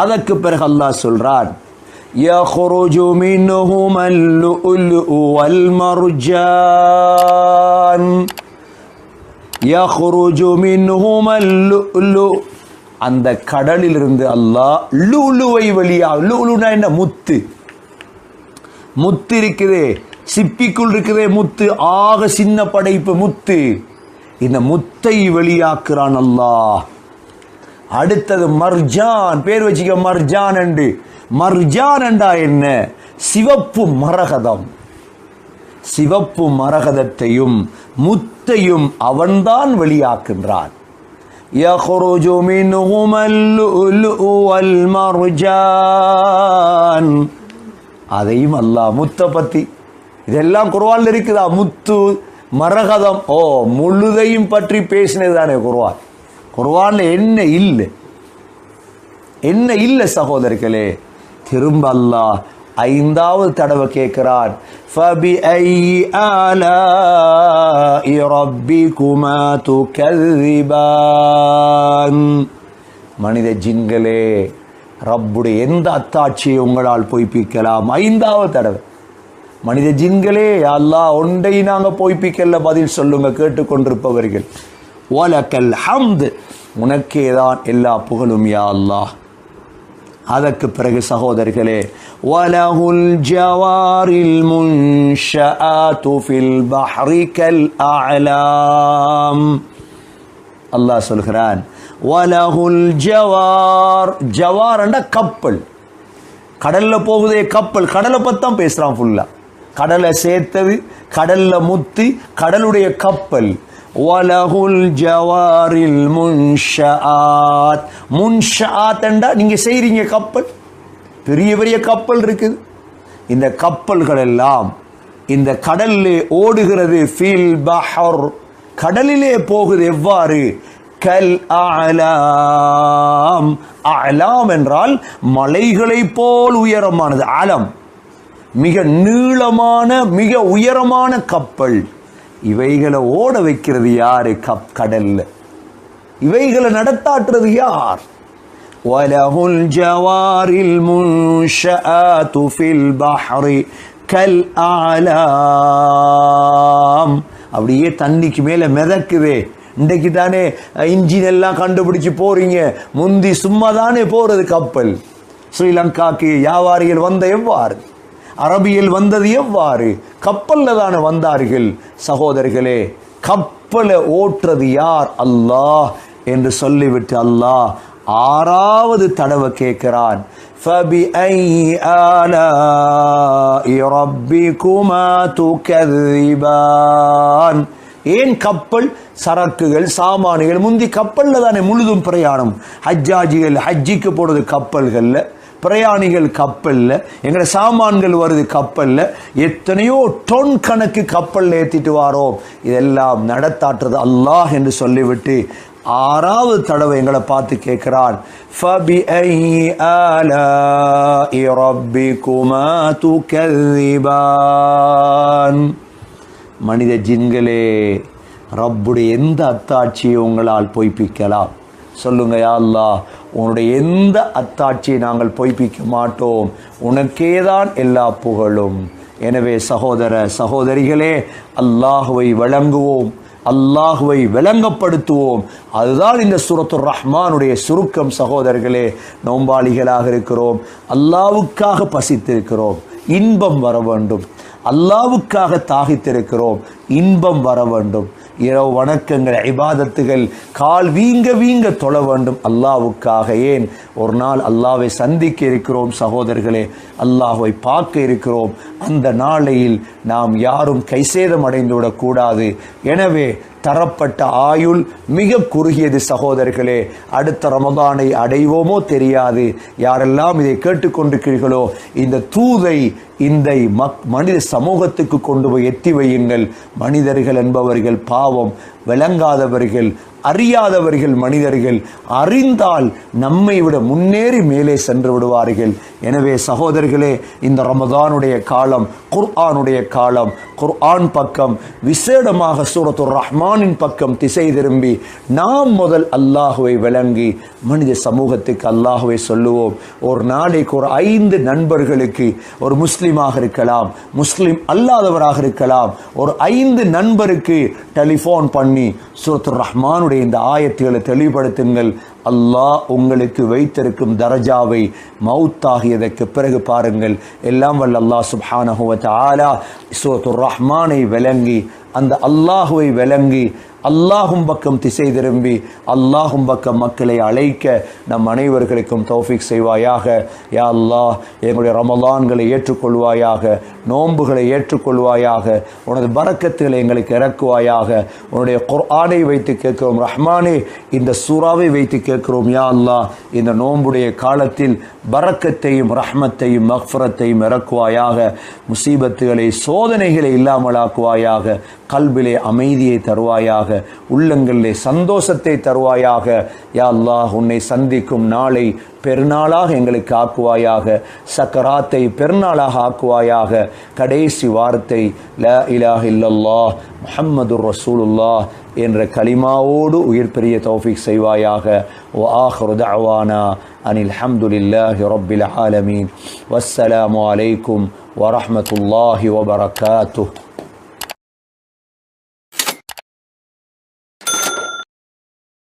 அதற்கு பிறகு அல்லாஹ் சொல்றான் يخرج منهما اللؤلؤ والمرجان يخرج منهما اللؤلؤ அந்த கடலிலிருந்து அல்லாஹ் லுலுவை வெளியா லுலுனா என்ன முத்து முத்து இருக்குதே சிப்பிக்குள் இருக்குதே முத்து ஆக சின்ன படைப்பு முத்து இந்த முத்தை வெளியாக்குறான் அல்லாஹ் அடுத்தது மர்ஜான் பேர் வச்சுக்க மர்ஜான் என்று மர்ஜான் என்றா என்ன சிவப்பு மரகதம் சிவப்பு மரகதத்தையும் முத்தையும் அவன்தான் வெளியாக்குன்றான் يخرج منهما اللؤلؤ والمرجان அதையும் அல்லாஹ் முத்த பத்தி இதெல்லாம் குர்ஆன்ல இருக்குதா முத்து மரகதம் ஓ முழுதையும் பற்றி பேசினது தானே குர்ஆன் குர்வானில் என்ன இல்லை? என்ன இல்லை சகோதரர்களே திரும்ப அல்லாஹ் ஐந்தாவது தடவை கேட்கிறான். ஃபபி ஐ ஆலா இரப்பிகுமா துகல்லிபான்? மனித ஜின்களே ரப்புடைய எந்த அத்தாட்சியை உங்களால் பொய்ப்பிக்கலாம்? ஐந்தாவது தடவை. மனித ஜின்களே அல்லாஹ் ஒன்றை நாங்கள் பொய்ப்பிக்கல பதில் சொல்லுங்க கேட்டுக்கொண்டிருப்பவர்கள். ஓலக்கல் ஹம்து உனக்கே தான் எல்லா புகழும் யா அல்லாஹ். அதற்கு பிறகு சகோதரர்களே வலகுல் ஜவாரில் முன்ஷஆத்து ஃபில் பஹ்ரி கல் அலாம் அல்லாஹ் சொல்கிறான் வலகுல் ஜவார். ஜவார் என்ற கப்பல். கடல்ல போகுதே கப்பல். கடலை பத்தான் பேசுறான் ஃபுல்லா கடலை சேர்த்தது கடல்ல முத்து கடலுடைய கப்பல். வலகுல் ஜவாரில் முன்ஷாத் முன்ஷாத் என்றா நீங்க செய்றீங்க கப்பல். பெரிய பெரிய கப்பல் இருக்குது. இந்த கப்பல்கள் எல்லாம் இந்த கடல்லே ஓடுகிறது. ஃபீல் பஹர் கடலிலே போகுது எவ்வாறு? கல் அலாம் அலாம் என்றால் மலைகளைப் போல் உயரமானது. அலம் மிக நீளமான மிக உயரமான கப்பல். இவைகளை ஓட வைக்கிறது யாரு கப் கடல்ல இவைகளை நடத்தாட்டுறது யார் وله الجوار المنشآت في البحر كالأعلام அப்படியே தண்ணிக்கு மேல மிதக்குதே இன்றைக்கு தானே இன்ஜின் எல்லாம் கண்டுபிடிச்சு போறீங்க முந்தி சும்மா தானே போறது கப்பல் ஸ்ரீலங்காக்கு வியாபாரிகள் வந்த எவ்வாறு அரபியில் வந்தது எவ்வாறு? கப்பலில் தானே வந்தார்கள். சகோதரிகளே கப்பலை ஓட்டுறது யார்? அல்லாஹ் என்று சொல்லிவிட்டு அல்லாஹ் ஆறாவது தடவை கேட்கிறான். ஏன் கப்பல்? சரக்குகள் சாமான்கள் முந்தி கப்பலில் தானே முழுதும் பிரயாணம். ஹஜ்ஜாஜிகள் ஹஜ்ஜிக்கு போடுறது கப்பல்களில். பிரயாணிகள் கப்பலில் எங்களை சாமான்கள் வருது கப்பலில் எத்தனையோ டொன் கணக்கு கப்பலில் ஏற்றிட்டு வாரோம் இதெல்லாம் நடத்தாட்டுறது அல்லாஹ் என்று சொல்லிவிட்டு ஆறாவது தடவை எங்களை பார்த்து கேட்கிறான் மனித ஜின்களே ரப்புடைய எந்த அத்தாட்சியை உங்களால் பொய்ப்பிக்கலாம்? சொல்லுங்க அல்லாஹ் உன்னுடைய எந்த அத்தாட்சியை நாங்கள் பொய்ப்பிக்க மாட்டோம் உனக்கே தான் எல்லா புகழும். எனவே சகோதர சகோதரிகளே அல்லாஹுவை வழங்குவோம் அல்லாஹுவை விளங்கப்படுத்துவோம். அதுதான் இந்த சுரத்துர் ரஹ்மானுடைய சுருக்கம் சகோதரர்களே நோம்பாளிகளாக இருக்கிறோம் அல்லாவுக்காக பசித்திருக்கிறோம் இன்பம் வர வேண்டும். அல்லாவுக்காக தாகித்திருக்கிறோம் இன்பம் வர வேண்டும். இரவு வணக்கங்கள் இபாதத்துகள் கால் வீங்க வீங்க தொழ வேண்டும். அல்லாவுக்காக ஏன்? ஒரு நாள் அல்லாவை சந்திக்க இருக்கிறோம் சகோதரர்களே. அல்லாஹுவை பார்க்க இருக்கிறோம். அந்த நாளையில் நாம் யாரும் கைசேதம் அடைந்துவிடக்கூடாது எனவே தரப்பட்ட ஆயுள் மிக குறுகியது சகோதரர்களே. அடுத்த ரமதானை அடைவோமோ தெரியாது. யாரெல்லாம் இதை கேட்டுக்கொண்டிருக்கிறீர்களோ இந்த தூதை இந்த மனித சமூகத்துக்கு கொண்டு போய் எத்தி வையுங்கள். மனிதர்கள் என்பவர்கள் பாவம் விளங்காதவர்கள் அறியாதவர்கள் மனிதர்கள். அறிந்தால் நம்மை விட முன்னேறி மேலே சென்று விடுவார்கள். எனவே சகோதரர்களே இந்த ரமதானுடைய காலம் குர்ஆனுடைய காலம் குர்ஆன் பக்கம் விசேடமாக சூரத்து ரஹ்மானின் பக்கம் திசை திரும்பி நாம் முதல் அல்லாஹுவை விளங்கி மனித சமூகத்துக்கு அல்லாஹுவை சொல்லுவோம். ஒரு நாளைக்கு ஒரு ஐந்து நண்பர்களுக்கு ஒரு முஸ்லீம் முஸ்லீமாக இருக்கலாம் முஸ்லீம் அல்லாதவராக இருக்கலாம் ஒரு ஐந்து நண்பருக்கு டெலிஃபோன் பண்ணி சூரத்துர் ரஹ்மானுடைய இந்த ஆயத்துகளை தெளிவுபடுத்துங்கள். அல்லாஹ் உங்களுக்கு வைத்திருக்கும் தரஜாவை மவுத்தாகியதற்கு பிறகு பாருங்கள். எல்லாம் வல்ல அல்லாஹ் சுப்ஹானஹு ஆலா தஆலா ரஹ்மானை விளங்கி அந்த அல்லாஹுவை விளங்கி அல்லாஹும் பக்கம் திசை திரும்பி அல்லாஹும் பக்கம் மக்களை அழைக்க நம் அனைவர்களுக்கும் தௌஃபிக் செய்வாயாக. யா அல்லாஹ் எங்களுடைய ரமலான்களை ஏற்றுக்கொள்வாயாக நோன்புகளை ஏற்றுக்கொள்வாயாக உனது பறக்கத்துகளை எங்களுக்கு இறக்குவாயாக. உன்னுடைய குர்ஆனை வைத்து கேட்கிறோம் ரஹ்மானே இந்த சூறாவை வைத்து கேட்கிறோம் யா அல்லாஹ் இந்த நோன்புடைய காலத்தில் பறக்கத்தையும் ரஹ்மத்தையும் மஃப்ரத்தையும் இறக்குவாயாக. முசீபத்துகளை சோதனைகளை இல்லாமலாக்குவாயாக. கல்விலே அமைதியை தருவாயாக. உள்ளங்களிலே சந்தோஷத்தை தருவாயாக. யா அல்லாஹ் உன்னை சந்திக்கும் நாளை பெருநாளாக எங்களுக்கு ஆக்குவாயாக. சக்கராத்தை பெருநாளாக ஆக்குவாயாக. கடைசி வார்த்தை ல இலாஹ் இல்லல்லா முஹம்மது ரசூலுல்லா என்ற களிமாவோடு உயிர் பெரிய தௌஃபிக் செய்வாயாக. ஓ ஆஹ்ரு தஅவானா அனில் ஹம்துலில்லாஹி ரொப்பில் ஆலமீன். வஸ்ஸலாமு அலைக்கும் வரஹ்மத்துல்லாஹி வபரகாத்து